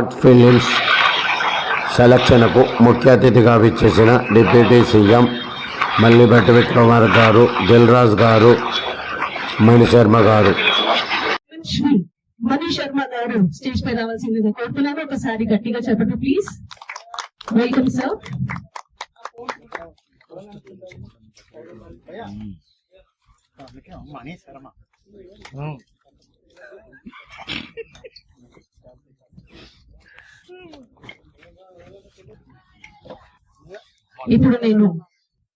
Art films సెలక్షన్కు ముఖ్య అతిథిగా విచ్చేసిన డిప్యూటీ సీఎం మల్లిభట్టి విక్రమార్ గారు దిల్ రాజు గారు మణి శర్మ గారు. శ్రీ మణి శర్మ గారు స్టేజ్ పై రావాల్సిందిగా కోరుతున్నాను. ఒకసారి గట్టిగా చెప్పండి please. Welcome sir Mani Sharma. ఇప్పుడు నేను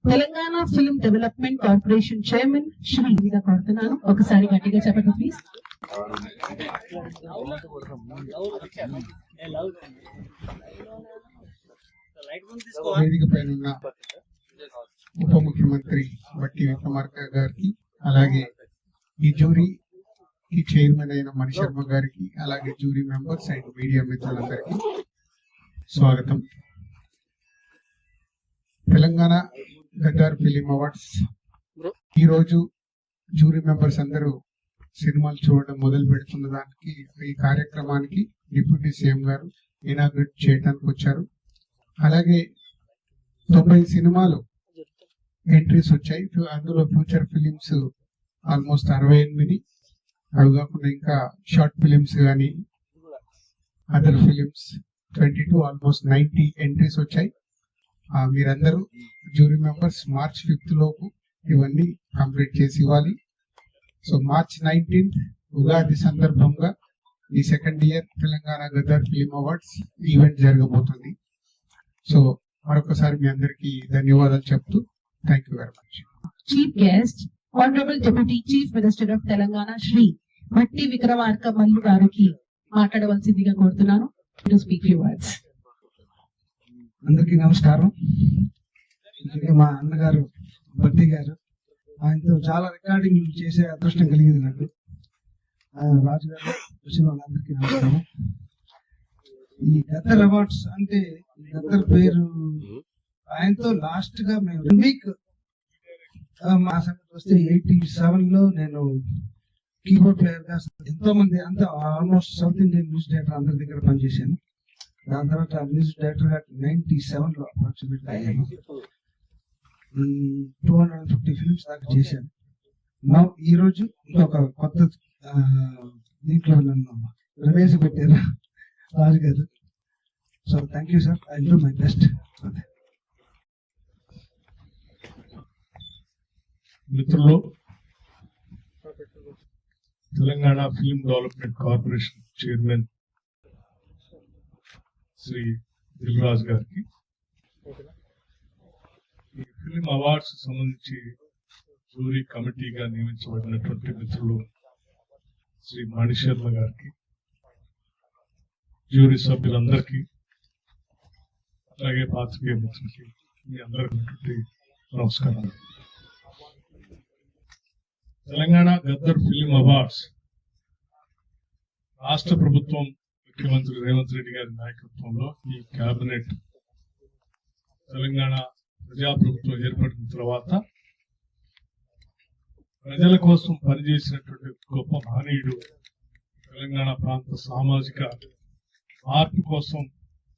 Telangana film development corporation chairman Shri ఇదిగా కోరుతున్నాను. ఒకసారి గట్టిగా చెప్పండి ప్లీజ్ వేదిక పైన ఉప ముఖ్యమంత్రి బట్టి విక్రమార్క గారికి అలాగే ఈ జ్యూరీకి చైర్మన్ అయిన మణిశర్మ గారికి అలాగే జ్యూరీ మెంబర్స్ అండ్ మీడియా మిత్రులందరికీ స్వాగతం. Telangana Gaddar film awards. ఈరోజు జ్యూరీ మెంబర్స్ అందరూ సినిమాలు చూడడం మొదలు పెడుతున్న దానికి ఈ కార్యక్రమానికి డిప్యూటీ సీఎం గారు ఇనాగ్రేట్ చేయడానికి వచ్చారు. అలాగే తొంభై సినిమాలు ఎంట్రీస్ వచ్చాయి. అందులో ఫ్యూచర్ ఫిలిమ్స్ ఆల్మోస్ట్ అరవై ఎనిమిది. అవి కాకుండా ఇంకా షార్ట్ ఫిలిమ్స్ కానీ other films twenty two almost ninety entries వచ్చాయి. మీరందరూ జ్యూరీ మెంబర్స్ మార్చ్ ఫిఫ్త్ లోపు ఇవన్నీ కంప్లీట్ చేసి ఇవ్వాలి. సో మార్చ్ నైన్టీన్త్ ఉగాది సందర్భంగా ఈ second year Telangana Gaddar film awards event జరగబోతుంది. సో మరొకసారి మీ అందరికీ ధన్యవాదాలు చెప్తూ thank you very much. Chief guest honourable deputy chief minister of Telangana Shri Bhatti Vikramarka Mallu గారికి మాట్లాడవలసిందిగా కోరుతున్నాను. టు స్పీక్ ఫ్యూ వర్డ్స్ అందరికీ నమస్కారం. మా అన్నగారు భట్టి గారు ఆయనతో చాలా రికార్డింగ్ చేసే అదృష్టం కలిగింది నాకు. ఆ, రాజు గారు వచ్చిన వాళ్ళందరికీ నమస్కారం. ఈ గద్దర్ అవార్డ్స్ అంటే గద్దర్ పేరు ఆయనతో లాస్ట్గా మేము వీక్ మా సంగతి వస్తే ఎయిటీ సెవెన్లో నేను కీబోర్డ్ ప్లేయర్గా ఎంతో మంది అంతా almost south Indian news director అందరి దగ్గర పనిచేశాను. దాని తర్వాత మ్యూజిక్ డైరెక్టర్గా నైన్టీ సెవెన్లో approximate two hundred fifty films దాకా చేశాను నా ఈ రోజు ఇంకొక కొత్త దీంట్లో నన్ను ప్రవేశపెట్టారు Raju garu. So thank you sir I do my best మిత్రులు Telangana film development corporation chairman Shri Dil Raju గారికి. ఈ ఫిలిం అవార్డ్స్ సంబంధించి జూరీ కమిటీగా నియమించబడినటువంటి మిత్రులు శ్రీ మణిశర్మ గారికి జ్యూరీ సభ్యులందరికీ అలాగే పాత్రికేయ మిత్రులకి మీ అందరికీ నమస్కారం తెలంగాణ గద్దర్ ఫిలిం అవార్డ్స్ రాష్ట్ర ప్రభుత్వం ముఖ్యమంత్రి రేవంత్ రెడ్డి గారి నాయకత్వంలో ఈ కేబినెట్ తెలంగాణ ప్రజాప్రభుత్వం ఏర్పడిన తర్వాత ప్రజల కోసం పనిచేసినటువంటి గొప్ప మహనీయుడు తెలంగాణ ప్రాంత సామాజిక మార్పు కోసం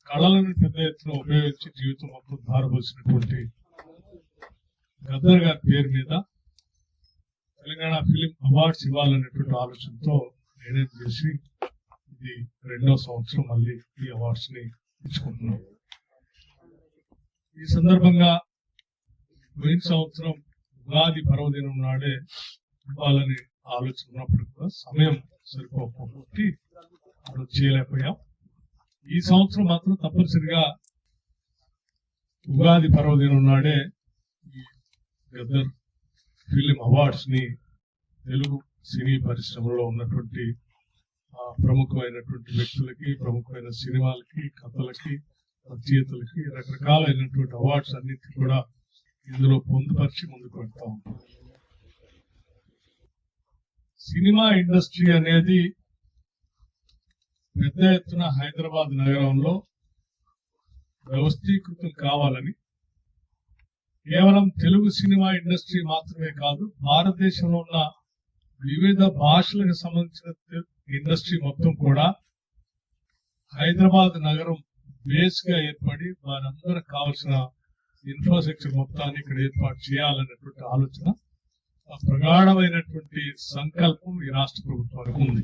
కళలను పెద్ద ఎత్తున ఉపయోగించి జీవితం మొత్తం ధారపోసినటువంటి గద్దర్ గారి పేరు మీద తెలంగాణ ఫిలిం అవార్డ్స్ ఇవ్వాలనేటువంటి ఆలోచనతో నిర్ణయం చేసి ఇది రెండో సంవత్సరం మళ్ళీ ఈ అవార్డ్స్ని ఇచ్చుకుంటున్నాం. ఈ సందర్భంగా పోయిన సంవత్సరం ఉగాది పర్వదినం నాడే ఇవ్వాలని ఆలోచన ఉన్నప్పుడు కూడా సమయం సరిపోకపోతే అప్పుడు చేయలేకపోయాం. ఈ సంవత్సరం మాత్రం తప్పనిసరిగా ఉగాది పర్వదినం నాడే ఈ గద్దర్ ఫిలిం అవార్డ్స్ని తెలుగు సినీ పరిశ్రమలో ఉన్నటువంటి ప్రముఖమైనటువంటి వ్యక్తులకి ప్రముఖమైన సినిమాలకి కథలకి రచయితలకి రకరకాలైనటువంటి అవార్డ్స్ అన్నిటి కూడా ఇందులో పొందుపరిచి ముందుకు వెళ్తా ఉంటాం సినిమా ఇండస్ట్రీ అనేది పెద్ద ఎత్తున హైదరాబాద్ నగరంలో వ్యవస్థీకృతం కావాలని కేవలం తెలుగు సినిమా ఇండస్ట్రీ మాత్రమే కాదు భారతదేశంలో ఉన్న వివిధ భాషలకు సంబంధించిన ఇండస్ట్రీ మొత్తం కూడా హైదరాబాద్ నగరం బేస్గా ఏర్పడి వారందరికి కావాల్సిన ఇన్ఫ్రాస్ట్రక్చర్ మొత్తాన్ని ఇక్కడ ఏర్పాటు చేయాలనేటువంటి ఆలోచన ప్రగాఢమైనటువంటి సంకల్పం ఈ రాష్ట్ర ప్రభుత్వానికి ఉంది.